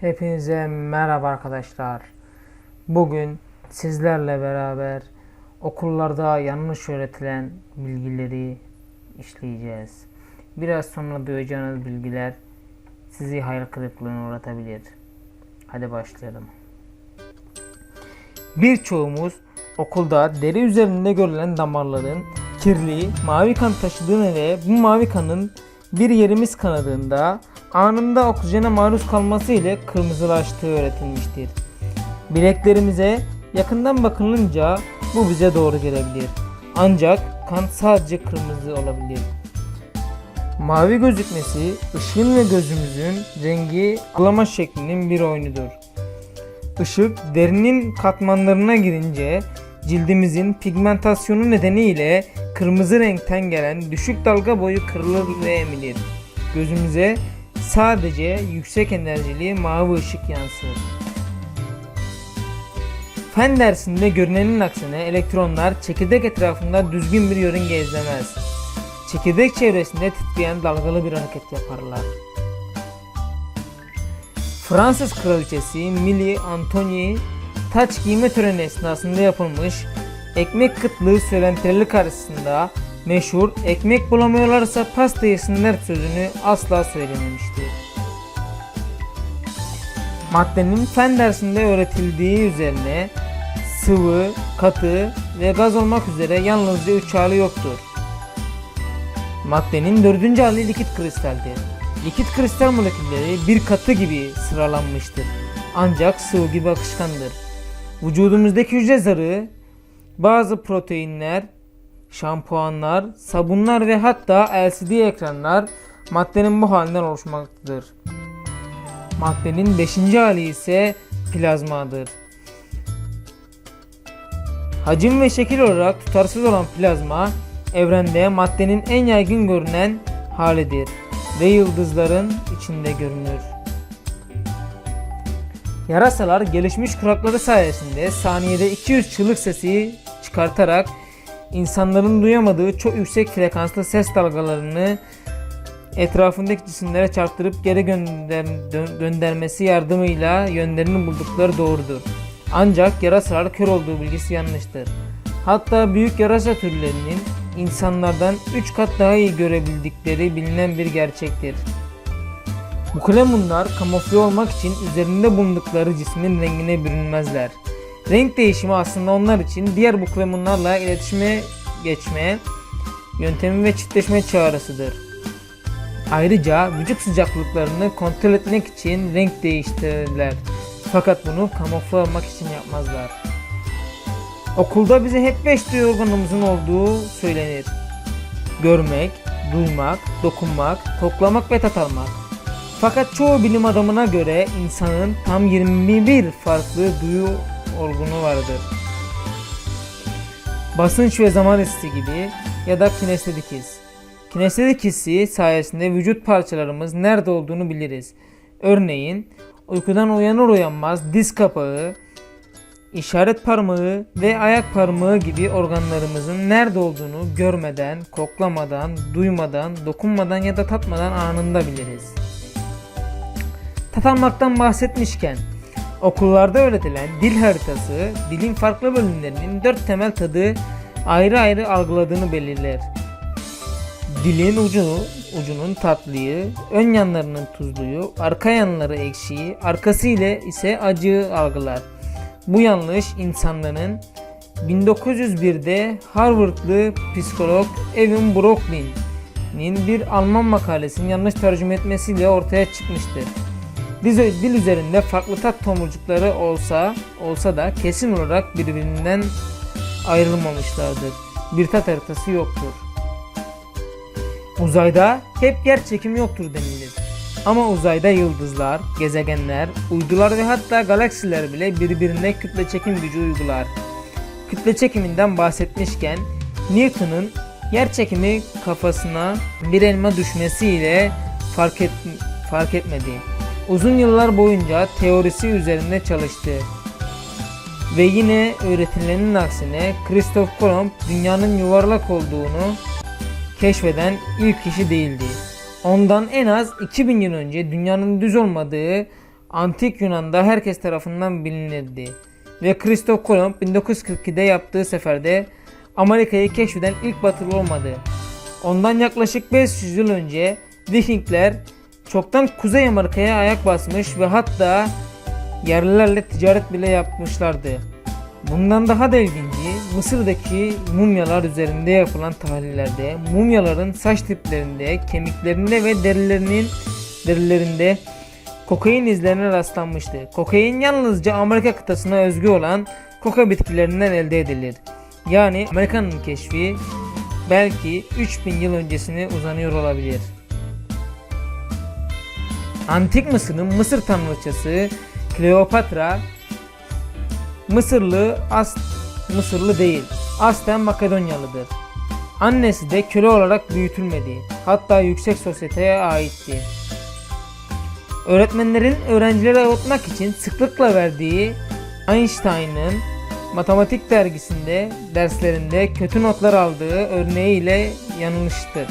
Hepinize merhaba arkadaşlar. Bugün sizlerle beraber okullarda yanlış öğretilen bilgileri işleyeceğiz. Biraz sonra duyacağınız bilgiler sizi hayal kırıklığına uğratabilir. Hadi başlayalım. Birçoğumuz okulda deri üzerinde görülen damarların kirli, mavi kan taşıdığını ve bu mavi kanın bir yerimiz kanadığında anında oksijene maruz kalması ile kırmızılaştığı öğretilmiştir. Bileklerimize yakından bakılınca bu bize doğru gelebilir. Ancak kan sadece kırmızı olabilir. Mavi gözükmesi ışığın ve gözümüzün rengi algılama şeklinin bir oyunudur. Işık derinin katmanlarına girince cildimizin pigmentasyonu nedeniyle kırmızı renkten gelen düşük dalga boyu kırılır ve emilir. Gözümüze sadece yüksek enerjili mavi ışık yansır. Fen dersinde görünenin aksine elektronlar çekirdek etrafında düzgün bir yörünge izlemez. Çekirdek çevresinde titreyen dalgalı bir hareket yaparlar. Fransız kraliçesi Millie Antonie taç giyme töreni esnasında yapılmış ekmek kıtlığı söylentileri karşısında meşhur ekmek bulamıyorlarsa pasta yesinler sözünü asla söylememiştir. Maddenin fen dersinde öğretildiği üzerine sıvı, katı ve gaz olmak üzere yalnızca üç hali yoktur. Maddenin dördüncü hali likit kristaldir. Likit kristal molekülleri bir katı gibi sıralanmıştır. Ancak sıvı gibi akışkandır. Vücudumuzdaki hücre zarı, bazı proteinler, şampuanlar, sabunlar ve hatta LCD ekranlar maddenin bu halinden oluşmaktadır. Maddenin 5. hali ise plazmadır. Hacim ve şekil olarak tutarsız olan plazma evrende maddenin en yaygın görünen halidir ve yıldızların içinde görünür. Yarasalar gelişmiş kulakları sayesinde saniyede 200 çığlık sesi çıkartarak insanların duyamadığı çok yüksek frekanslı ses dalgalarını etrafındaki cisimlere çarptırıp geri gönder göndermesi yardımıyla yönlerini buldukları doğrudur. Ancak yarasalar kör olduğu bilgisi yanlıştır. Hatta büyük yarasa türlerinin insanlardan 3 kat daha iyi görebildikleri bilinen bir gerçektir. Bu klemunlar kamufle olmak için üzerinde bulundukları cismin rengine bürünmezler. Renk değişimi aslında onlar için diğer bu klemunlarla iletişime geçme yöntemi ve çiftleşme çağrısıdır. Ayrıca vücut sıcaklıklarını kontrol etmek için renk değiştirirler. Fakat bunu kamufle olmak için yapmazlar. Okulda bize hep 5 duyu organımızın olduğu söylenir. Görmek, duymak, dokunmak, koklamak ve tat almak. Fakat çoğu bilim adamına göre insanın tam 21 farklı duyu orgunu vardır. Basınç ve zaman hissi gibi ya da kinestetik his. Kinestetik hissi sayesinde vücut parçalarımız nerede olduğunu biliriz. Örneğin uykudan uyanır uyanmaz diz kapağı, işaret parmağı ve ayak parmağı gibi organlarımızın nerede olduğunu görmeden, koklamadan, duymadan, dokunmadan ya da tatmadan anında biliriz. Tat almaktan bahsetmişken okullarda öğretilen dil haritası dilin farklı bölümlerinin dört temel tadı ayrı ayrı algıladığını belirler. Dilin ucunu, ucunun tatlıyı, ön yanlarının tuzluyu, arka yanları ekşiyi, arkası ile ise acıyı algılar. Bu yanlış insanların 1901'de Harvardlı psikolog Evan Brockling'in bir Alman makalesini yanlış tercüme etmesiyle ortaya çıkmıştır. Dil, üzerinde farklı tat tomurcukları olsa olsa da kesin olarak birbirinden ayrılmamışlardır. Bir tat haritası yoktur. Uzayda hep yer çekimi yoktur denilir. Ama uzayda yıldızlar, gezegenler, uydular ve hatta galaksiler bile birbirine kütle çekim gücü uygular. Kütle çekiminden bahsetmişken Newton'un yer çekimi kafasına bir elma düşmesiyle fark, et, fark etmedi. Uzun yıllar boyunca teorisi üzerinde çalıştı. Ve yine öğretilenin aksine Christoph Kolomb dünyanın yuvarlak olduğunu keşfeden ilk kişi değildi. Ondan en az 2000 yıl önce dünyanın düz olmadığı Antik Yunan'da herkes tarafından bilinirdi. Ve Christoph Kolomb 1942'de yaptığı seferde Amerika'yı keşfeden ilk batılı olmadı. Ondan yaklaşık 500 yıl önce Vikingler çoktan Kuzey Amerika'ya ayak basmış ve hatta yerlilerle ticaret bile yapmışlardı. Bundan daha da ilginci Mısır'daki mumyalar üzerinde yapılan tahlillerde mumyaların saç tiplerinde, kemiklerinde ve derilerinin derilerinde kokain izlerine rastlanmıştı. Kokain yalnızca Amerika kıtasına özgü olan koka bitkilerinden elde edilir. Yani Amerika'nın keşfi belki 3000 yıl öncesine uzanıyor olabilir. Antik Mısır'ın Mısır tanrıçası Kleopatra Mısırlı as Mısırlı değil. Aslen Makedonyalıdır. Annesi de köle olarak büyütülmedi. Hatta yüksek sosyeteye aitti. Öğretmenlerin öğrencileri avutmak için sıklıkla verdiği Einstein'ın matematik dergisinde derslerinde kötü notlar aldığı örneğiyle yanılmıştır.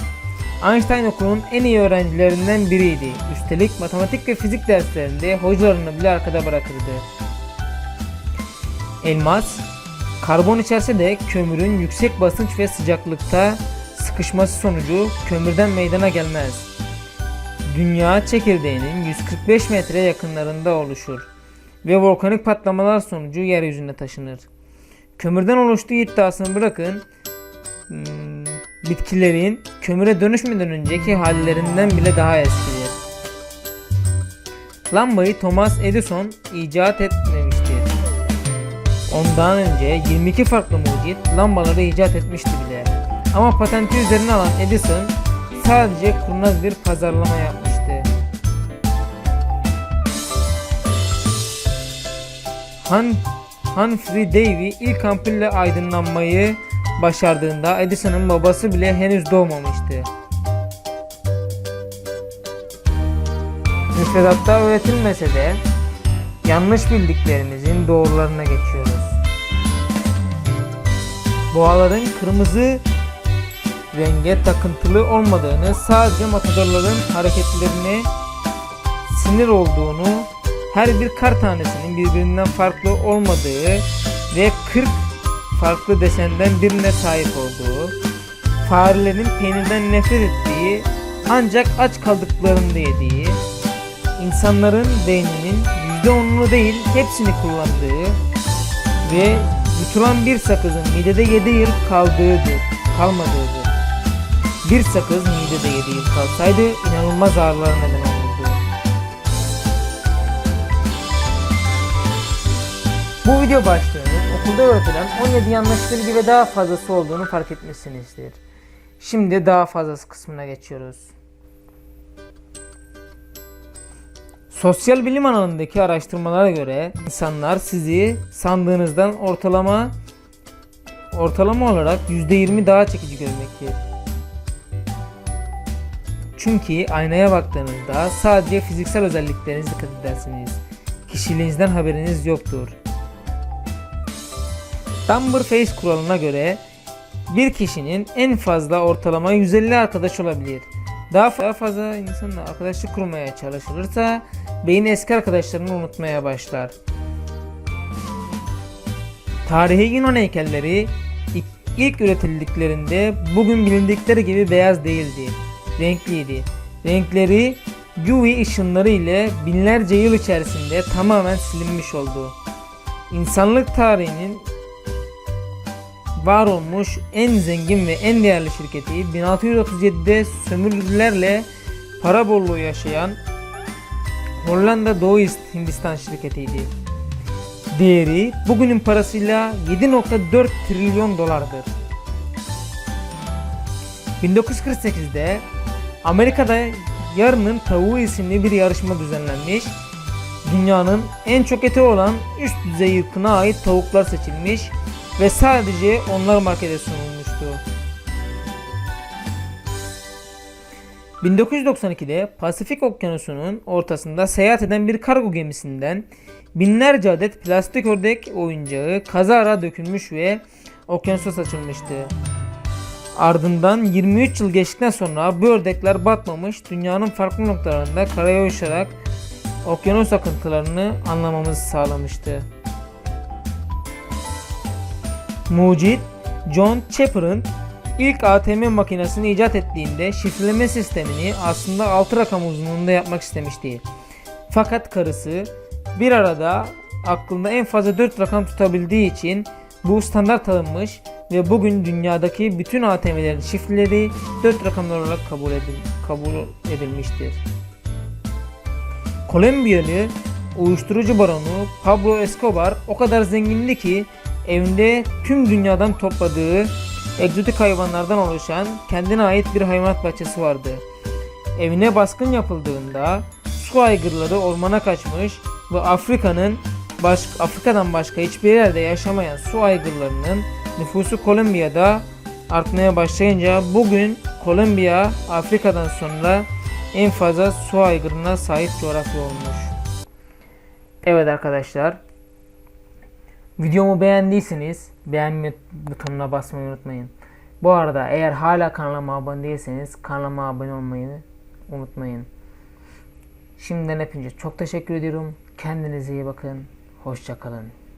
Einstein okulun en iyi öğrencilerinden biriydi. Üstelik matematik ve fizik derslerinde hocalarını bile arkada bırakırdı. Elmas, karbon içerse de kömürün yüksek basınç ve sıcaklıkta sıkışması sonucu kömürden meydana gelmez. Dünya çekirdeğinin 145 metre yakınlarında oluşur ve volkanik patlamalar sonucu yeryüzüne taşınır. Kömürden oluştuğu iddiasını bırakın, bitkilerin kömüre dönüşmeden önceki hallerinden bile daha eskidir. Lambayı Thomas Edison icat etmemiştir. Ondan önce 22 farklı mucit lambaları icat etmişti bile. Ama patenti üzerine alan Edison sadece kurnaz bir pazarlama yapmıştı. Han Humphrey Davy ilk ampulle aydınlanmayı başardığında Edison'ın babası bile henüz doğmamıştı. Müfredatta öğretilmese de yanlış bildiklerimizin doğrularına geçiyoruz. Boğaların kırmızı renge takıntılı olmadığını, sadece matadorların hareketlerine sinir olduğunu, her bir kar tanesinin birbirinden farklı olmadığı ve 40 farklı desenden birine sahip olduğu, farelerin peynirden nefret ettiği ancak aç kaldıklarında yediği, insanların beyninin %10'unu değil hepsini kullandığı ve yutulan bir sakızın midede 7 yıl kaldığıdır, kalmadığıdır. Bir sakız midede 7 yıl kalsaydı inanılmaz ağrılara neden olurdu. Bu video başlığının okulda öğretilen 17 yanlış bilgi ve daha fazlası olduğunu fark etmişsinizdir. Şimdi daha fazlası kısmına geçiyoruz. Sosyal bilim alanındaki araştırmalara göre insanlar sizi sandığınızdan ortalama ortalama olarak %20 daha çekici görmektedir. Çünkü aynaya baktığınızda sadece fiziksel özelliklerinize dikkat edersiniz. Kişiliğinizden haberiniz yoktur. Dumber Face kuralına göre bir kişinin en fazla ortalama 150 arkadaş olabilir. Daha fazla insanla arkadaşlık kurmaya çalışılırsa beyin eski arkadaşlarını unutmaya başlar. Tarihi Yunan heykelleri ilk üretildiklerinde bugün bilindikleri gibi beyaz değildi. Renkliydi. Renkleri UV ışınları ile binlerce yıl içerisinde tamamen silinmiş oldu. İnsanlık tarihinin var olmuş en zengin ve en değerli şirketi 1637'de sömürülerle para bolluğu yaşayan Hollanda Doğu Hindistan şirketiydi. Değeri bugünün parasıyla 7.4 trilyon dolardır. 1948'de Amerika'da Yarının Tavuğu isimli bir yarışma düzenlenmiş. Dünyanın en çok eti olan üst düzey ırkına ait tavuklar seçilmiş ve sadece onlar markete sunulmuştu. 1992'de Pasifik Okyanusu'nun ortasında seyahat eden bir kargo gemisinden binlerce adet plastik ördek oyuncağı kazara dökülmüş ve okyanusa saçılmıştı. Ardından 23 yıl geçtikten sonra bu ördekler batmamış dünyanın farklı noktalarında karaya uçarak okyanus akıntılarını anlamamızı sağlamıştı. Mucit John Chapper'ın ilk ATM makinesini icat ettiğinde şifreleme sistemini aslında 6 rakam uzunluğunda yapmak istemişti. Fakat karısı bir arada aklında en fazla 4 rakam tutabildiği için bu standart alınmış ve bugün dünyadaki bütün ATM'lerin şifreleri 4 rakamlar olarak kabul, edil kabul edilmiştir. Kolombiyalı uyuşturucu baronu Pablo Escobar o kadar zengindi ki evinde tüm dünyadan topladığı egzotik hayvanlardan oluşan kendine ait bir hayvanat bahçesi vardı. Evine baskın yapıldığında su aygırları ormana kaçmış ve Afrika'nın baş, Afrika'dan başka hiçbir yerde yaşamayan su aygırlarının nüfusu Kolombiya'da artmaya başlayınca bugün Kolombiya Afrika'dan sonra en fazla su aygırına sahip coğrafya olmuş. Evet arkadaşlar. Videomu beğendiyseniz beğenme butonuna basmayı unutmayın. Bu arada eğer hala kanalıma abone değilseniz kanalıma abone olmayı unutmayın. Şimdiden hepinize çok teşekkür ediyorum. Kendinize iyi bakın. Hoşçakalın.